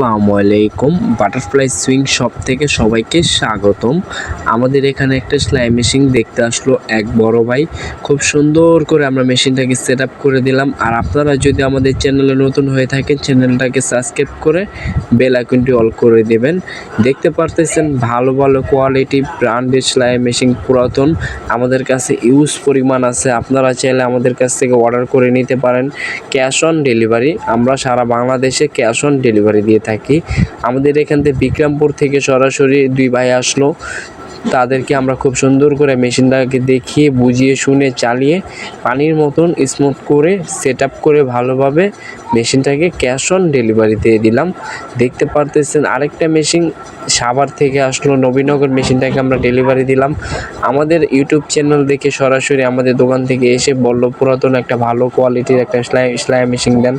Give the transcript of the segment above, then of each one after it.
আসসালামু আলাইকুম। Butterfly swing shop থেকে সবাইকে স্বাগতম। আমাদের এখানে একটা সেলাই মেশিন দেখতে আসলো এক বড় ভাই। খুব সুন্দর করে আমরা মেশিনটাকে সেট করে দিলাম। আর আপনারা যদি আমাদের চ্যানেলে নতুন হয়ে থাকেন, চ্যানেলটাকে সাবস্ক্রাইব করে বেল আইকনটি অল করে দেবেন। দেখতে পারতেছেন ভালো ভালো কোয়ালিটি ব্র্যান্ডের সেলাই মেশিন পুরাতন। আমাদের কাছে ইউজ পরিমাণ আছে। আপনারা চাইলে আমাদের কাছ থেকে অর্ডার করে নিতে পারেন। Cash on delivery. আমরা সারা বাংলাদেশে ক্যাশ অন ডেলিভারি দিয়ে থাকি। আমাদের এখান থেকে বিক্রমপুর থেকে সরাসরি দুই ভাই আসলো। তাদেরকে আমরা খুব সুন্দর করে মেশিনটাকে দেখিয়ে, বুঝিয়ে, শুনে, চালিয়ে, পানির মতন স্মুথ করে সেট করে ভালোভাবে মেশিনটাকে ক্যাশ অন ডেলিভারি দিয়ে দিলাম। দেখতে পারতেছেন আরেকটা মেশিন সাভার থেকে আসলো, নবীনগর মেশিনটাকে আমরা ডেলিভারি দিলাম। আমাদের ইউটিউব চ্যানেল দেখে সরাসরি আমাদের দোকান থেকে এসে বলল পুরাতন একটা ভালো কোয়ালিটির একটা সেলাই সেলাই মেশিন দেন।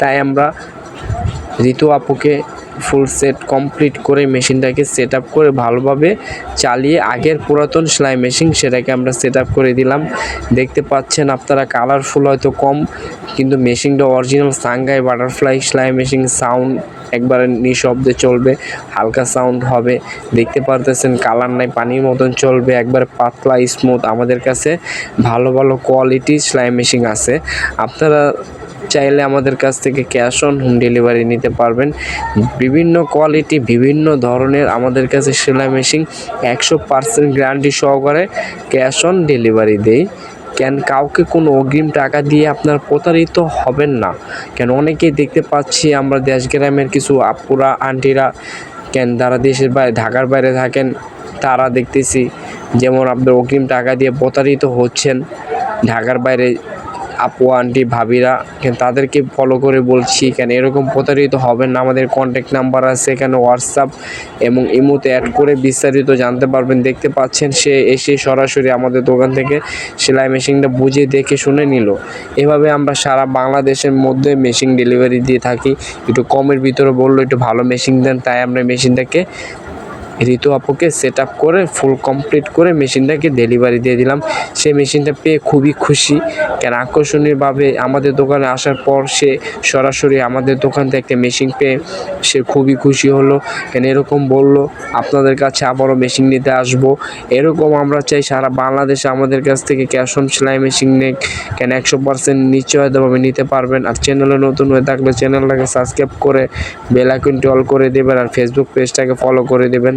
তাই আমরা ঋতু আপুকে ফুল সেট কমপ্লিট করে মেশিনটাকে সেট আপ করে ভালোভাবে চালিয়ে আগের পুরাতন সেলাই মেশিন সেটাকে আমরা সেট আপ করে দিলাম। দেখতে পাচ্ছেন আপনারা কালারফুল হয়তো কম, কিন্তু মেশিনটা অরিজিনাল সাংগাই বাটারফ্লাই সেলাই মেশিন সাউন্ড একবারে নিঃশব্দে চলবে, হালকা সাউন্ড হবে। দেখতে পারতেছেন কালার নাই, পানির মতন চলবে, একবার পাতলা স্মুথ আমাদের কাছে। ভালো ভালো কোয়ালিটি সেলাই মেশিন আছে। আপনারা চাইলে আমাদের কাছ থেকে ক্যাশ অন হোম ডেলিভারি নিতে পারবেন। বিভিন্ন কোয়ালিটি, বিভিন্ন ধরনের আমাদের কাছে সেলাই মেশিন একশো পার্সেন্ট গ্যারান্টি সহকারে ক্যাশ অন ডেলিভারি দেই কেন কাউকে কোনো অগ্রিম টাকা দিয়ে আপনার প্রতারিত হবেন না। কেন অনেকেই দেখতে পাচ্ছি আমরা দেশ গ্রামের কিছু আপুরা, আন্টিরা, কেন তারা দেশের বাইরে, ঢাকার বাইরে থাকেন, তারা দেখতেছি যেমন আপনার অগ্রিম টাকা দিয়ে প্রতারিত হচ্ছেন, ঢাকার বাইরে আপু, আন্টি, ভাবিরা তাদেরকে ফলো করে বলছি, কেন এরকম প্রতারিত হবেন না। আমাদের কন্ট্যাক্ট নাম্বার আছে, এখানে হোয়াটসঅ্যাপ এবং ইমোতে অ্যাড করে বিস্তারিত জানতে পারবেন। দেখতে পাচ্ছেন, সে এসে সরাসরি আমাদের দোকান থেকে সেলাই মেশিনটা বুঝে দেখে শুনে নিল। এভাবে আমরা সারা বাংলাদেশের মধ্যে মেশিন ডেলিভারি দিয়ে থাকি। একটু কমের ভিতরে বলল, একটু ভালো মেশিন দেন। তাই আমরা মেশিনটাকে ঋতু আপুকে সেট আপ করে ফুল কমপ্লিট করে মেশিনটাকে ডেলিভারি দিয়ে দিলাম। সেই মেশিনটা পেয়ে খুবই খুশি। কেন আকর্ষণীয়ভাবে আমাদের দোকানে আসার পর সে সরাসরি আমাদের দোকান থেকে একটা মেশিন পেয়ে সে খুবই খুশি হলো। কেন এরকম বলল, আপনাদের কাছে আবারও মেশিন নিতে আসব। এরকম আমরা চাই সারা বাংলাদেশে আমাদের কাছ থেকে ক্যাশ অন সেলাই মেশিন নেই কেন একশো পার্সেন্ট নিশ্চয়তাভাবে নিতে পারবেন। আর চ্যানেলে নতুন হয়ে থাকলে চ্যানেলটাকে সাবস্ক্রাইব করে বেল আইকনটি অল করে দেবেন আর ফেসবুক পেজটাকে ফলো করে দেবেন।